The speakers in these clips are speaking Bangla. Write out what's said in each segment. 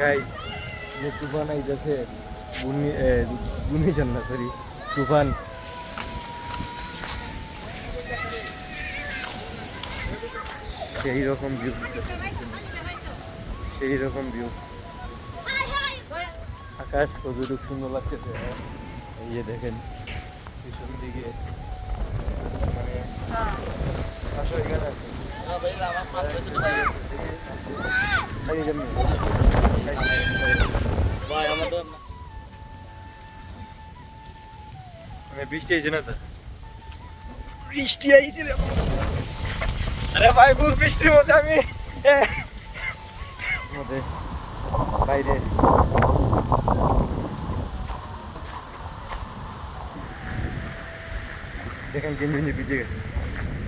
গাইস যে তুফান আইতেছে বুনিজন না সরি তুফান। সেই রকম ভিউ সেই রকম ভিউ আকাশ কতটুক সুন্দর লাগতেছে এই যে দেখেন, পিছন দিকে। মানে আসো এখানে আসো। এই যে আমি- মানে বৃষ্টি আইছে না তো বৃষ্টি আইছে রে আরে ভাই ফুল বৃষ্টির মধ্যে আমি এ, মধ্যে বাইরে দেখেন গেঞ্জি গেঞ্জি ভিজে গেছে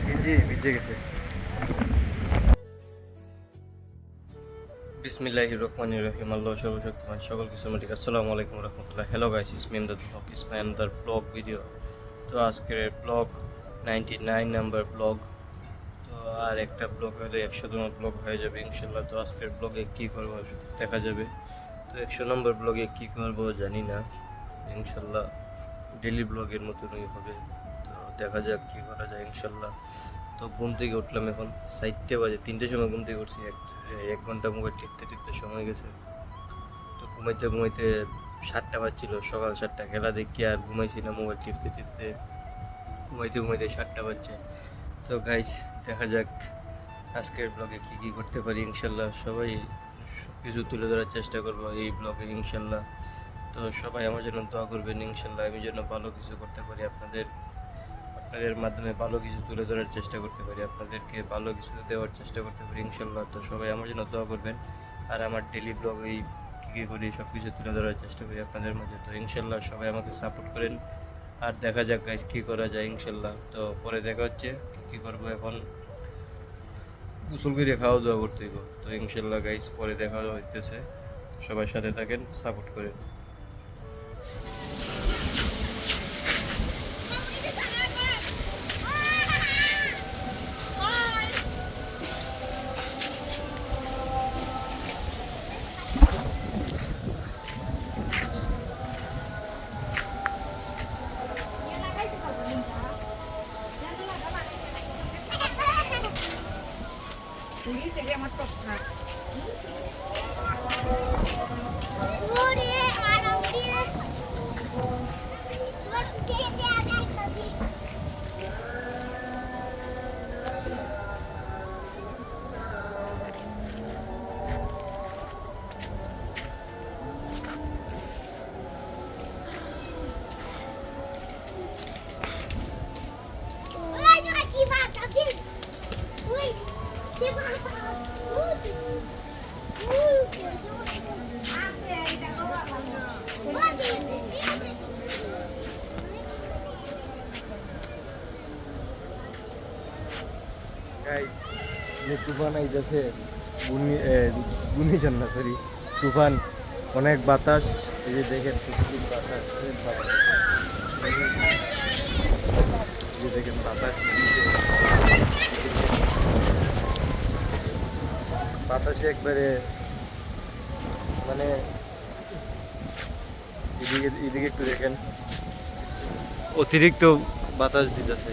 গেঞ্জি ভিজে গেছে বিসমিল্লাহ রহমান রহিম। আল্লাহ সর্বশক্তিমান। সকল কিছু মালিক আসসালামু আলাইকুম রহমতুল্লাহ। Hello guys it's me Emdad vlog it's my Emdad vlog video তো আজকের vlog ninety nine number vlog তো আর একটা ব্লগ হলে একশোতম ব্লগ হয়ে যাবে ইনশাল্লাহ তো আজকের ব্লগে কী করব দেখা যাবে। তো একশো নম্বর ব্লগে কী করব জানি না। ইনশাল্লাহ ডেলি ব্লগের মতনই হবে। তো দেখা যাক কী করা যায় ইনশাল্লাহ তো ঘুম থেকে উঠলাম এখন। সাইডটে বাজে। তিনটের সময় ঘুম থেকে উঠছি। এক এক ঘণ্টা মোবাইল টিপতে টিপতে সময় গেছে। তো ঘুমাইতে ঘুমাইতে সাতটা বাজছিল, সকাল সাতটা। খেলা দেখি আর ঘুমাইছি না মোবাইল টিপতে টিপতে। ঘুমাইতে ঘুমাইতে সাতটা বাজছে। তো গাইস দেখা যাক আজকের ব্লগে কী কী করতে পারি, ইনশাল্লাহ। সবাই সব কিছু তুলে ধরার চেষ্টা করব এই ব্লগে ইনশাল্লাহ। তো সবাই আমার জন্য দোয়া করবেন, ইনশাল্লাহ। আমি যেন ভালো কিছু করতে পারি আপনাদের। আপনাদের মাধ্যমে ভালো কিছু তুলে ধরার চেষ্টা করতে পারি, আপনাদেরকে ভালো কিছু দেওয়ার চেষ্টা করতে পারি, ইনশাল্লাহ। তো সবাই আমার জন্য দোয়া করবেন, আর আমার ডেলি ব্লগ এই কী কী করি সব কিছু তুলে ধরার চেষ্টা করি আপনাদের মাঝে তো ইনশাল্লাহ সবাই আমাকে সাপোর্ট করেন, আর দেখা যাক গাইজ কী করা যায় ইনশাল্লাহ। তো পরে দেখা হচ্ছে কী করব এখন। গোসল করে খাওয়া দাওয়া করতে তো ইনশাল্লাহ গাইজ পরে দেখা হইতেছে। সবার সাথে থাকেন সাপোর্ট করেন। তুফান আইতেছে বুনিজন না সরি তুফান, অনেক বাতাস, এই যে দেখেন বাতাস দেখেন বাতাস, বাতাসে একবারে মানে এদিকে এদিকে একটু দেখেন। অতিরিক্ত বাতাস দিতেছে।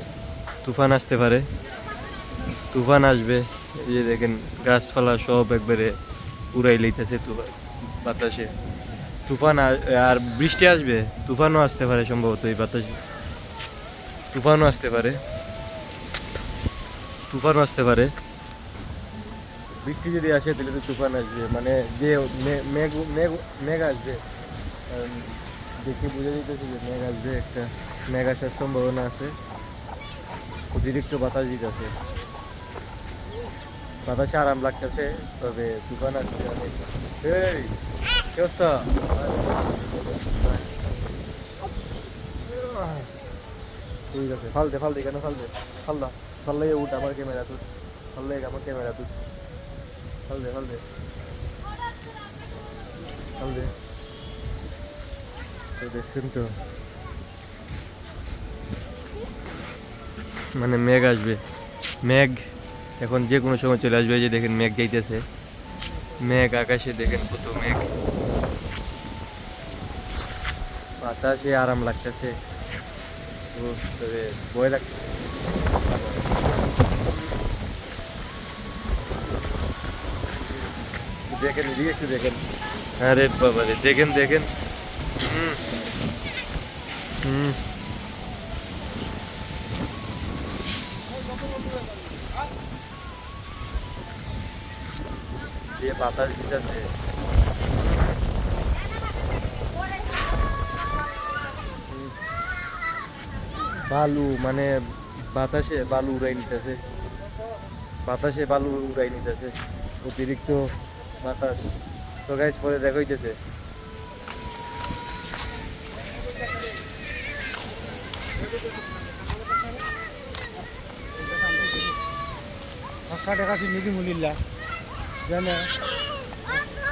তুফান আসতে পারে। তুফান আসবে। এই যে দেখেন, গাছপালা সব একবারে উড়াই লইতেছে বাতাসে। তুফান আর বৃষ্টি আসবে, তুফানও আসতে পারে সম্ভবত এই বাতাসে। তুফানও আসতে পারে। তুফানও আসতে পারে। বৃষ্টি যদি আসে তাহলে তো তুফান আসবে। মানে যে মেঘ মেঘ মেঘ আসবে। দেখে বুঝে দিতেছে যে মেঘ আসবে একটা মেঘ আসার সম্ভাবনা আছে। অতিরিক্ত বাতাস দিতেছে। বাতাসে আরাম লাগতেছে, তবে তুফান আসছে অনেক এই? ঠিক আছে, ফাল দে ফাল দে, কেন ফাল দে? ফাল দা, ফাল লাগে উঠ আমার ক্যামেরা তুই ফাল লাগে আমার ক্যামেরা তুই ফাল দে ফাল দে। ফাল দে। তো দেখছেন তো। মানে মেঘ আসবে। মেঘ। এখন যে কোনো সময় চলে আসবে যে দেখেন মেঘ যাইতেছে। মেঘ আকাশে দেখেন কত মেঘ। বাতাসে আরাম লাগতেছে। তবে ভয় লাগছে দেখেন, এদিকে একটু দেখেন। বাবা রে দেখেন দেখেন। হুম। হুম। বাতাস দিতেছে। বালু মানে বাতাসে বালু উড়াই নিতেছে। বাতাসে বালু উড়াই নিতেছে। অতিরিক্ত বাতাস। তো গাইস পরে দেখাইতেছে টাকা আছে নিদি মুলিল্লা জানে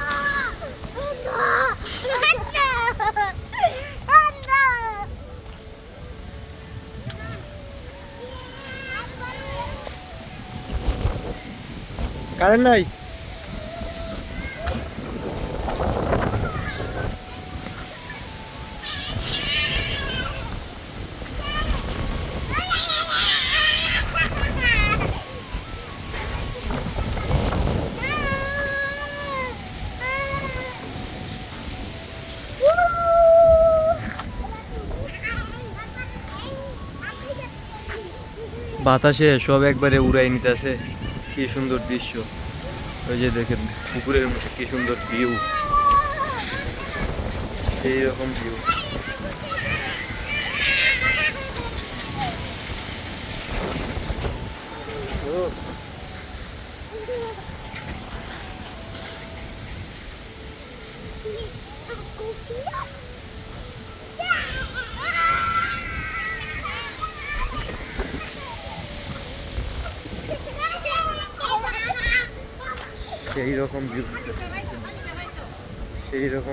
কারেন্ট নাই বাতাসে সব একবারে উড়াই নিতেছে। কি সুন্দর দৃশ্য। ওই যে দেখেন, পুকুরের মধ্যে কি সুন্দর ভিউ সেই রকম ভিউ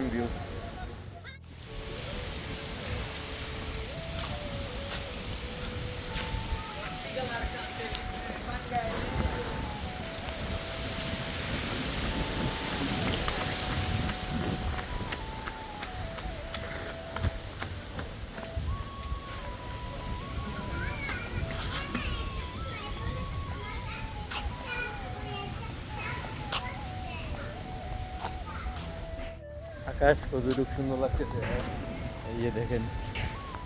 সেই রকম কতটুক সুন্দর লাগতেছে এই যে দেখেন,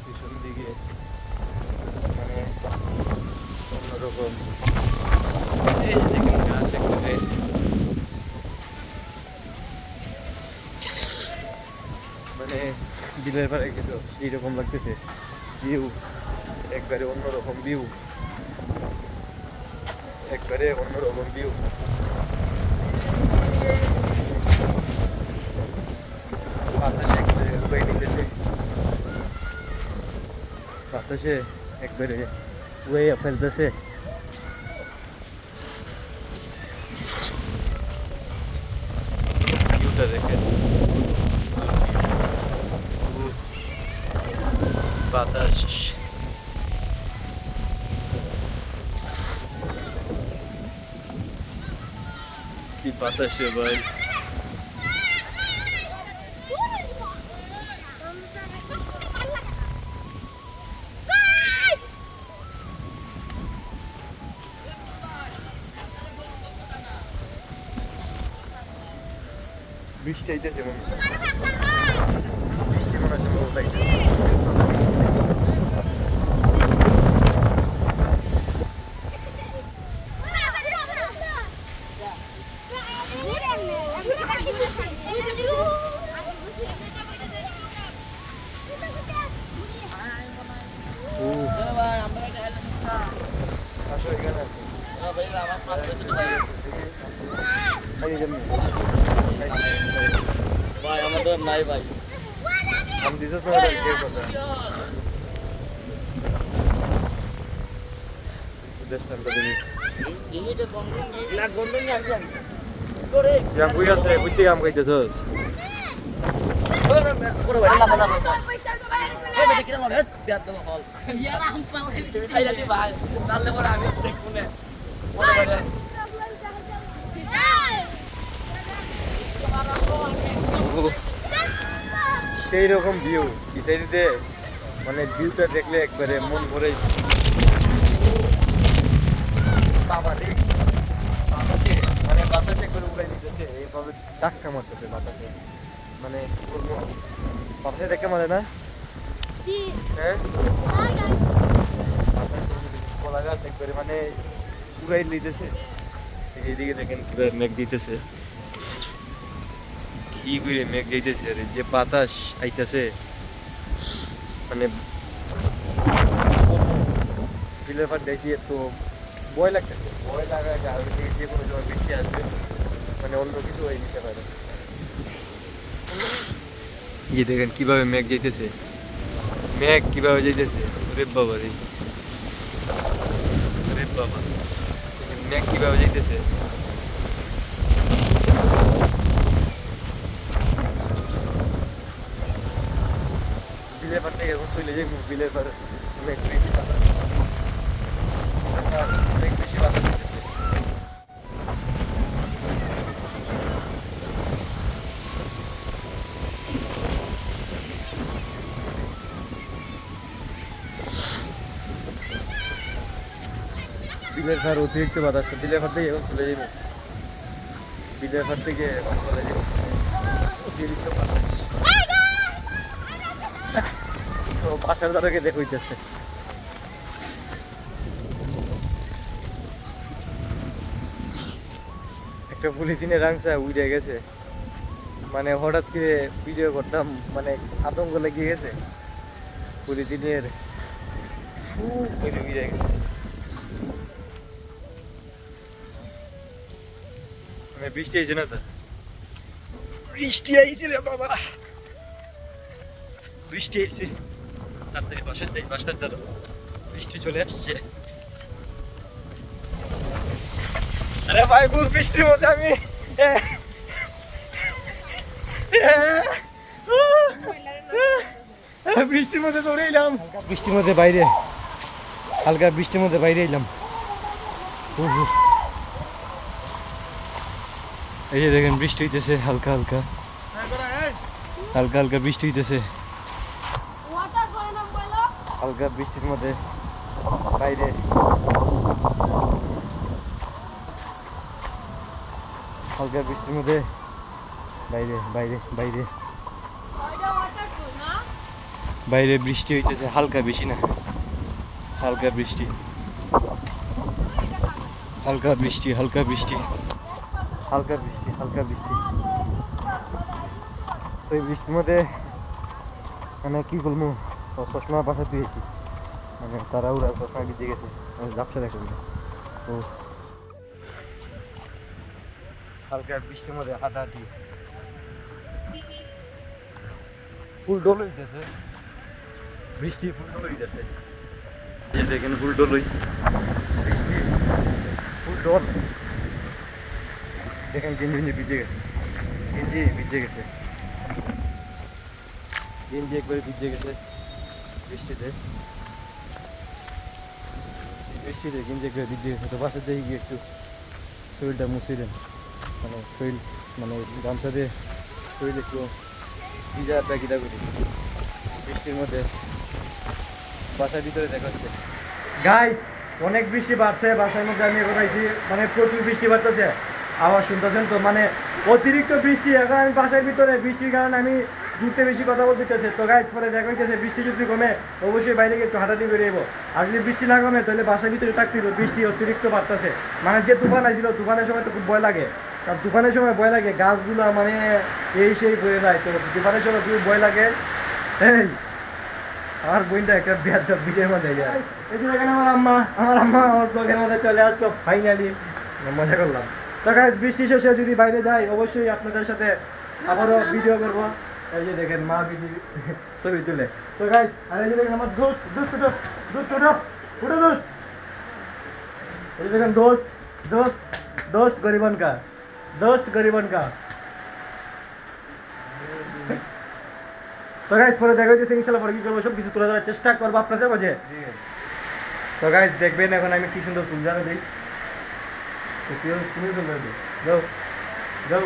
পিছন দিকে মানে অন্যরকম। এই মানে বিলের পাড়ে গেল এইরকম লাগতেছে ভিউ একবারে অন্যরকম ভিউ একবারে অন্যরকম ভিউ বাতাসে একবারে উড়াই নিতেছে বাতাসে একবারে উড়াইয়া ফেলতেছে ভিউটা দেখেন উফ, বাতাস কি বাতাসে ভাই বৃষ্টি আইতেছে মনে হয়। বৃষ্টি মনে হয় সম্ভবত আইতেছে। আমাদের নাই ভাই। আমি দিছিস না ওটা কে কথা দেশটা আমরা দিই না। গন্ধন আসলাম ইয়াম কই আছে? কইতে আম খাইতেছস? সেই রকম ভিউ ইসাইডিতে মানে ভিউটা দেখলে একবারে মন ভরে বাবা রে বাতাসে মানে বাতাসে করে উড়াই দিতেছে এইভাবে ধাক্কা মারতেছে বাতাসে। মানে বাতাসে ধাক্কা মারে না? হ্যাঁ? কলা গাছ একবারে মানে উড়াই নিতেছে এইদিকে দেখেন কীভাবে মেঘ দিতেছে। কি করে মেঘ দিতেছে রে যে বাতাস আইতেছে মানে বিলের দেখি তো ভয় লাগতেছে। ভয় লাগা আর যে কোনো সময় বৃষ্টি আসবে মানে অন্য কিছু হয়ে যেতে পারে। ইয়ে দেখেন কীভাবে মেঘ যাইতেছে। মেঘ কীভাবে যাইতেছে। রে বাবা রে। রে বাবা। মেঘ কীভাবে যাইতেছে বিলের পার থেকে এখন চলে যাই বিলের পার মেঘ বেশি বাতাস মেঘ বেশি বাতাস দিতেছে বিলের ফার অতিরিক্ত বাতাস বিলের ফার থেকে এখন চলে যাব বিলের ফার থেকে এখন চলে যাব অতিরিক্ত বাতাস তো বাসার দ্বারাকে দেখো হইতেছে একটা পলিথিনে রাংসা উড়ে গেছে। মানে হঠাৎ করে ভিডিও করতাম মানে আতঙ্ক লেগে গেছে। পলিথিনের করে উড়ে গেছে। মানে বৃষ্টি হয়েছে না তো? বৃষ্টি আইছে রে বাবা। বৃষ্টি এসে বাসার বৃষ্টি চলে আসছে। আরে ভাই বৃষ্টির মধ্যে আমি বৃষ্টির মধ্যে দৌড়ে এলাম। বৃষ্টির মধ্যে বাইরে। হালকা বৃষ্টির মধ্যে বাইরে এলাম। এই যে দেখেন, বৃষ্টি হইতেছে, হালকা হালকা। হালকা হালকা বৃষ্টি হইতেছে। হালকা বৃষ্টির মধ্যে বাইরে। হালকা বৃষ্টির মধ্যে বাইরে বাইরে বাইরে। বাইরে বৃষ্টি হইতেছে, হালকা বেশি না। হালকা বৃষ্টি। হালকা বৃষ্টি হালকা বৃষ্টি। হালকা বৃষ্টি হালকা বৃষ্টি। তো এই বৃষ্টির মধ্যে মানে কি বলব? চশমা বাসা দিয়েছি। মানে তারা ওরা চশমা ভিজে গেছে। আমি ব্যবসা দেখো ও। হালকা বৃষ্টির মধ্যে হাঁটাহাঁটি ফুল ডোল হইতেছে। বৃষ্টি ফুল ডোল হইতেছে। এই দেখেন ফুল ডোল বৃষ্টি। ফুল ডোল। দেখেন গেঞ্জি গেঞ্জি ভিজে গেছে। গেঞ্জি ভিজে গেছে। গেঞ্জি একবারে ভিজে গেছে। শরীরটা দেন মানে শরীর মানে গামছা দিয়ে শরীর একটু ভিজা প্যাকিটা করি বৃষ্টির মধ্যে বাসার ভিতরে দেখা হচ্ছে গাইস অনেক বৃষ্টি বাড়ছে, বাসার মধ্যে আমি এখন মানে প্রচুর বৃষ্টি বাড়তেছে। আওয়াজ শুনতেছেন তো? মানে অতিরিক্ত বৃষ্টি, এখন আমি বাসার ভিতরে। বৃষ্টির কারণে আমি দূরতে বেশি কথা বলতেছে। তো গাইস পরে দেখা হইতেছে বৃষ্টি যদি কমে অবশ্যই বাইরে গিয়ে একটু হাঁটাটি বেরিয়ে যাব আর যদি বৃষ্টি না কমে তাহলে বাসার ভিতরে থাকতে বৃষ্টি অতিরিক্ত বাড়তেছে। মানে যে তুফান আসছিল তুফানের সময় তো খুব ভয় লাগে। কারণ তুফানের সময় ভয় লাগে গাছগুলো মানে এই সেই বয়ে যায়। তো তুফানের সময় খুব ভয় লাগে। এই আমার বোনটা একটা বিয়ার বিয়ের মধ্যে যায় এই যে দেখেন আমার আম্মা আমার আম্মা আমার ব্লগের মধ্যে চলে আসতো ফাইনালি মজা করলাম। তো গাইজ বৃষ্টি শেষে যদি বাইরে যাই অবশ্যই আপনাদের সাথে আবারও ভিডিও করব। এই যে দেখেন মা বিধি ছবি তুলে। তো গাইজ আর এই যে দেখেন আমার দোস্ত দোস্ত উঠো দোস্ত উঠো উঠো দোস্ত। এই দেখেন দোস্ত দোস্ত দোস্ত গরিবন দোস্ত গরিবন তো গাইজ পরে দেখা হইতেছে, ইনশাল্লাহ পরে কি করব সব কিছু তুলে ধরার চেষ্টা করব আপনাদের মাঝে। তো গাইজ দেখবেন এখন আমি কি সুন্দর ফুল জানো দিই। তুমি সুন্দর দিই। যাও।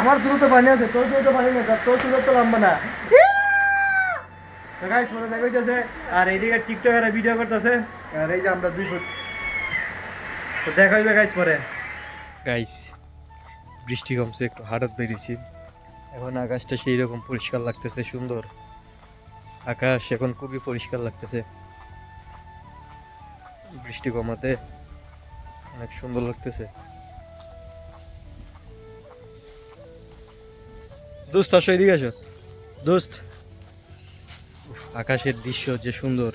আমার চুলো তো পানি আছে, তোর চুলো তো পানি নেই, তোর চুলো তো লম্বা না। গাইস দেখাইতেছে আর এইদিকে ভিডিও করতেছে, আর এই যে আমরা দুই ফুট। তো গাইস পরে। গাইস বৃষ্টি কমছে, একটু বেরিয়েছি এখন আকাশটা সেই রকম পরিষ্কার লাগতেছে, সুন্দর। আকাশ এখন খুবই পরিষ্কার লাগতেছে। বৃষ্টি কমাতে অনেক সুন্দর লাগতেছে। দোস্ত, আসো এদিকে আসো। দোস্ত আকাশের দৃশ্য যে সুন্দর,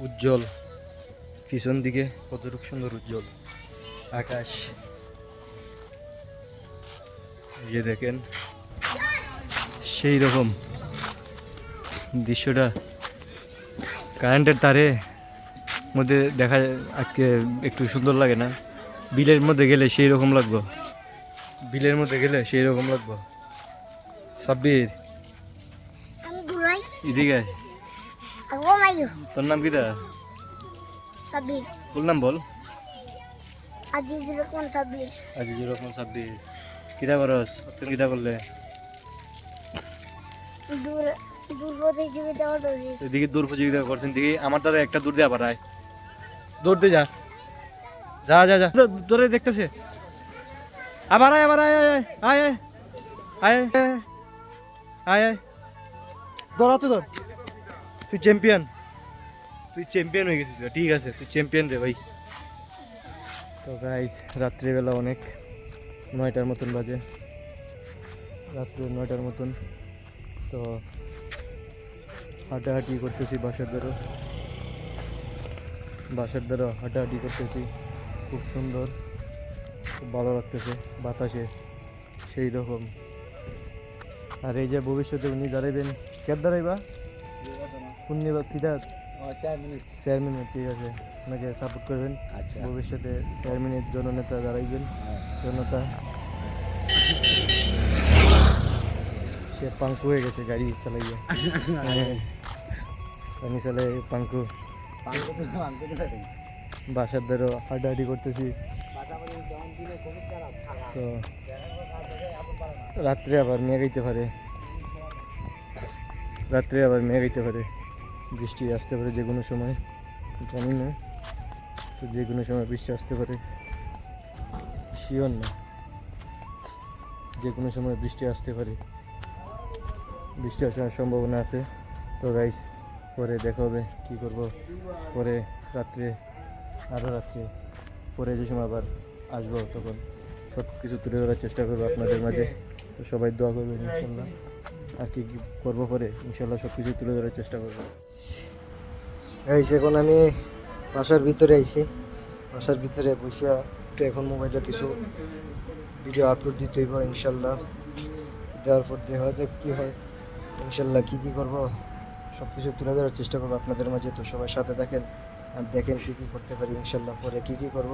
উজ্জ্বল। পিছন দিকে কতটুকু সুন্দর উজ্জ্বল। আকাশ। যে দেখেন সেই রকম দৃশ্যটা কারেন্টের তারে মধ্যে দেখা আজকে একটু সুন্দর লাগে না। বিলের মধ্যে গেলে সেই রকম লাগবো। বিলের মধ্যে গেলে সেই রকম লাগবো। সাব্বির। এদিকে তোর নাম কিটা? সাবির ফুল নাম বল। আজিজুর রহমান সাবির আজিজুর রহমান সাব্বির। কিটা করস? তুমি কিটা করলে? দূর দূর প্রতিযোগিতা করতেছি এদিকে দূর প্রতিযোগিতা করছেন দিকে আমার দ্বারা একটা দূর দিয়ে আবার আয় দৌড় দে যা। যা যা যা। তোরে দেখতেছে। আবার আয় আবার আয় আয় আয় আয় আয় আয় আয় দৌড়া তো দৌড় তুই চ্যাম্পিয়ন তুই চ্যাম্পিয়ন হয়ে গেছিস ঠিক আছে, তুই চ্যাম্পিয়ন রে ভাই। তো গাইস রাত্রিবেলা অনেক, নয়টার মতন বাজে। রাত্রে নয়টার মতন। তো হাঁটাহাঁটি করতেছি বাসার দ্বারা বাসার দ্বারা হাঁটাহাঁটি করতেছি। খুব সুন্দর খুব ভালো লাগতেছে বাতাসে সেই রকম। আর এই যে ভবিষ্যতে উনি দাঁড়াইবেন কে দাঁড়াইবা? পূর্ণিমা কিটা চেয়ারম্যান ঠিক আছে। ওনাকে সাপোর্ট করবেন। আচ্ছা। ভবিষ্যতে চেয়ারম্যানের জননেতা দাঁড়াইবেন জনতা। সে পাঙ্কু হয়ে গেছে গাড়ি চালাইয়া। হ্যাঁ। গাড়ি চালাই পাঙ্কু। বাসার হাঁটাহাঁটি করতেছি। তো রাত্রে আবার মেঘ আইতে পারে। রাত্রে আবার মেঘ আইতে পারে। বৃষ্টি আসতে পারে যে কোনো সময়, জানি না। তো যে কোনো সময় বৃষ্টি আসতে পারে। শিওর না। যে কোনো সময় বৃষ্টি আসতে পারে। বৃষ্টি আসার সম্ভাবনা আছে। তো গাইস পরে দেখা হবে কী করব। পরে রাত্রে আরও রাত্রে পরে যে সময় আবার আসব তখন সব কিছু তুলে ধরার চেষ্টা করব আপনাদের মাঝে। তো সবাই দোয়া করবেন ইনশাল্লাহ আর কি কী করব পরে? ইনশাল্লাহ সব কিছু তুলে ধরার চেষ্টা করব। গাইস এখন আমি বাসার ভিতরে আইছি। বাসার ভিতরে বসে একটু এখন মোবাইলে কিছু ভিডিও আপলোড দিতে হইব ইনশাল্লাহ দেওয়ার পর দেখা যাক কী হয়। ইনশাল্লাহ কী কী করব সব কিছু তুলে ধরার চেষ্টা করব আপনাদের মাঝে। তো সবাই সাথে দেখেন আর দেখেন কী কী করতে পারি, ইনশাল্লাহ পরে কী কী করব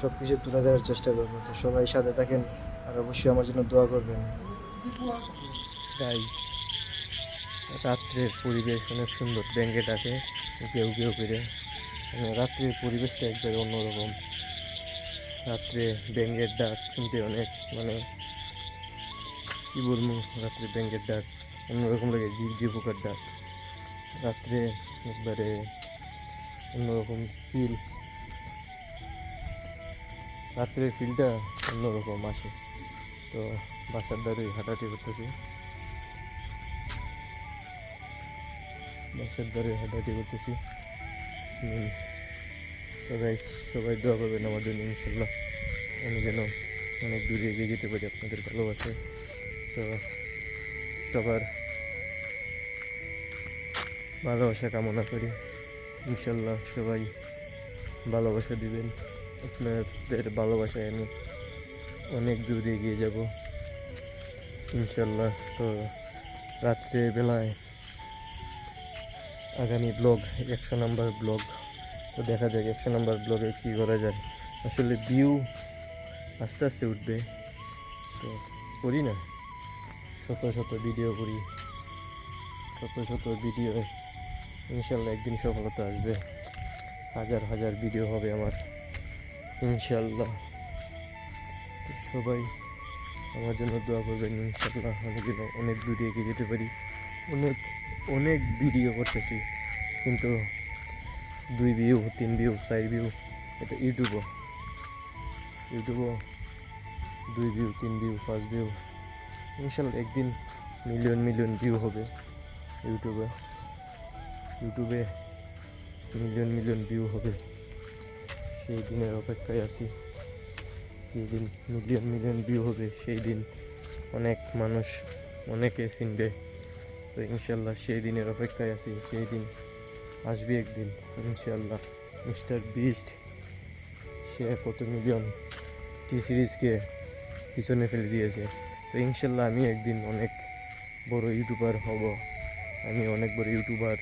সব কিছু তুলে ধরার চেষ্টা করব। তো সবাই সাথে দেখেন আর অবশ্যই আমার জন্য দোয়া করবেন। গাইস রাত্রের পরিবেশ অনেক সুন্দর, ব্যাঙ্গে ডাকে কেউ কেউ করে। মানে রাত্রের পরিবেশটা একবারে অন্যরকম। রাত্রে ব্যাঙ্গের ডাক শুনতে অনেক মানে কী বলব, রাত্রে ব্যাঙ্গের ডাক, অন্যরকম লাগে ঝিপ পোকার ডাক। রাত্রে একবারে অন্যরকম ফিল রাত্রের ফিলটা অন্যরকম আসে। তো বাসার দ্বারে হাঁটাহাঁটি করতেছি। বাসার দ্বারে হাঁটাহাঁটি করতেছি। গাইস সবাই দোয়া করবেন আমার জন্য ইনশাল্লাহ আমি যেন অনেক দূরে এগিয়ে যেতে পারি আপনাদের ভালোবাসে তো সবার ভালোবাসা কামনা করি। ইনশাল্লাহ সবাই ভালোবাসা দিবেন। আপনাদের ভালোবাসায় আমি অনেক দূরে এগিয়ে যাব। ইনশাল্লাহ তো রাত্রে বেলায় আগামী ব্লগ একশো নাম্বার ব্লগ। তো দেখা যাক একশো নাম্বার ব্লগে কী করা যায়। আসলে ভিউ আস্তে আস্তে উঠবে। তো করি না। শত শত ভিডিও করি। শত শত ভিডিও ইনশাল্লাহ একদিন সফলতা আসবে। হাজার হাজার ভিডিও হবে আমার। ইনশাল্লাহ। সবাই আমার জন্য দোয়া করবেন, ইনশাল্লাহ আমি যেন অনেক দূরে এগিয়ে যেতে পারি। অনেক অনেক ভিডিও করতেছি। কিন্তু দুই ভিউ তিন ভিউ চার ভিউ এটা ইউটিউবও ইউটিউবও দুই ভিউ তিন ভিউ পাঁচ ভিউ ইনশাল্লাহ একদিন মিলিয়ন মিলিয়ন ভিউ হবে ইউটিউবে ইউটিউবে মিলিয়ন মিলিয়ন ভিউ হবে। সেই দিনের অপেক্ষায় আছি। যেদিন মিলিয়ন মিলিয়ন ভিউ হবে, সেই দিন অনেক মানুষ অনেকে চিনবে। তো ইনশাল্লাহ সেই দিনের অপেক্ষায় আছি, সেই দিন আসবে একদিন ইনশাল্লাহ মিস্টার বিস্ট, সে কত মিলিয়ন টি সিরিজকে পিছনে ফেলে দিয়েছে। তো ইনশাল্লাহ আমি একদিন অনেক বড় ইউটিউবার হব। আমি অনেক বড় ইউটিউবার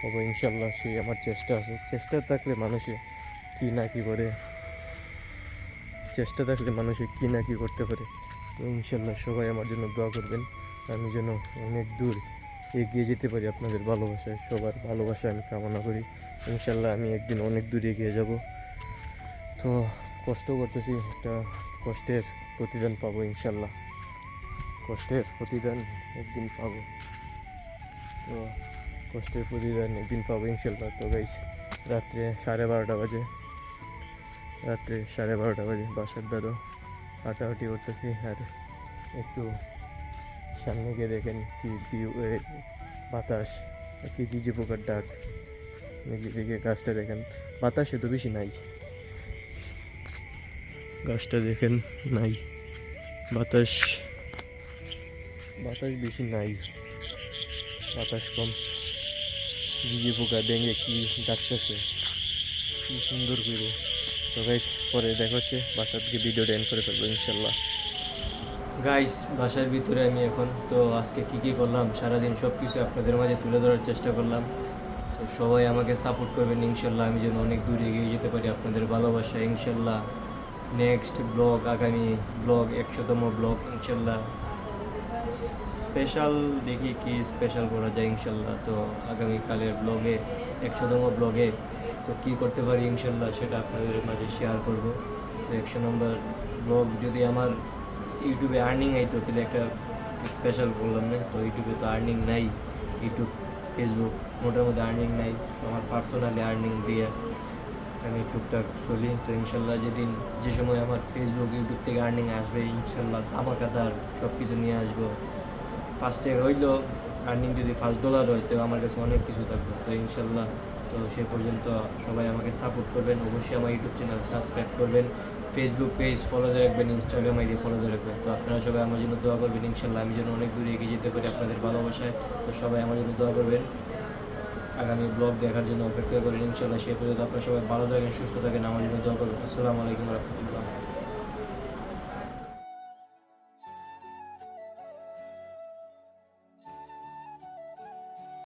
হব ইনশাল্লাহ সেই আমার চেষ্টা আছে। চেষ্টা থাকলে মানুষে কি না কি করে, চেষ্টা থাকলে মানুষে কি না কি করতে পারে। ইনশাল্লাহ সবাই আমার জন্য দোয়া করবেন। আমি যেন অনেক দূর এগিয়ে যেতে পারি আপনাদের ভালোবাসায়। সবার ভালোবাসা আমি কামনা করি। ইনশাল্লাহ আমি একদিন অনেক দূর এগিয়ে যাব। তো কষ্ট করতেছি, একটা কষ্টের প্রতিদান পাবো ইনশাল্লাহ। কষ্টের প্রতিদান একদিন পাবো। তো কষ্টের প্রতিদান একদিন পাবো ইনশাল্লাহ তো গাইস রাত্রে সাড়ে বারোটা বাজে। রাত্রে সাড়ে বারোটা বাজে, বাসার দ্বারও হাঁটাহাঁটি করতেছি আর একটু সামনে গিয়ে দেখেন কি ভিউ বাতাস কি জিজি পোকার ডাক দিকে গাছটা দেখেন। বাতাসে তো বেশি নাই। গাছটা দেখেন নাই। বাতাস বাতাস বেশি নাই। বাতাস কম। জিজি পোকা ব্যাঙে কি ডাকতেছে কি সুন্দর করে। তো গাইস পরে দেখা হচ্ছে। বাসার দিকে ভিডিওটা এন্ড করে ফেলব, ইনশাল্লাহ। গাইস বাসার ভিতরে আমি এখন, তো আজকে কি কি করলাম? সারাদিন সব কিছু আপনাদের মাঝে তুলে ধরার চেষ্টা করলাম। তো সবাই আমাকে সাপোর্ট করবেন, ইনশাল্লাহ। আমি যেন অনেক দূর এগিয়ে যেতে পারি আপনাদের ভালোবাসা ইনশাল্লাহ। নেক্সট ব্লগ আগামী ব্লগ একশোতম ব্লগ ইনশাল্লাহ। স্পেশাল দেখি কি স্পেশাল করা যায়, ইনশাল্লাহ। তো আগামীকালের ব্লগে একশোতম ব্লগে তো কি করতে পারি, ইনশাল্লাহ, সেটা আপনাদের মাঝে শেয়ার করব। তো একশো নম্বর ব্লগ যদি আমার ইউটিউবে আর্নিং আইতো তাহলে একটা স্পেশাল করলাম না, তো ইউটিউবে তো আর্নিং নাই ইউটিউব ফেসবুক মোটামুটি আর্নিং নাই, আমার পার্সোনালি আর্নিং দিয়ে আমি টুকটাক চলি। তো ইনশাল্লাহ যেদিন, যে সময় আমার ফেসবুক ইউটিউব থেকে আর্নিং আসবে, ইনশাল্লাহ ধামাকাদার সব কিছু নিয়ে আসব। ফার্স্টে হইল আর্নিং যদি ফার্স্ট ডলার হয়, তো আমার কাছে অনেক কিছু থাকবে। তো ইনশাল্লাহ, তো সে পর্যন্ত সবাই আমাকে সাপোর্ট করবেন। অবশ্যই আমার ইউটিউব চ্যানেল সাবস্ক্রাইব করবেন। ফেসবুক পেজ ফলো দিয়ে রাখবেন ইনস্টাগ্রাম আইডি ফলো দিয়ে রাখবেন। তো আপনারা সবাই আমার জন্য দোয়া করবেন, ইনশাল্লাহ। আমি যেন অনেক দূরে এগিয়ে যেতে পারি আপনাদের ভালোবাসায়। তো সবাই আমার জন্য দোয়া করবেন। আগামী ব্লগ দেখার জন্য অপেক্ষা করেন, ইনশাল্লাহ। সে পর্যন্ত আপনারা সবাই ভালো থাকেন, সুস্থ থাকেন। আমার জন্য দোয়া করবেন। আসসালামু আলাইকুম রহমতুল্লাহ।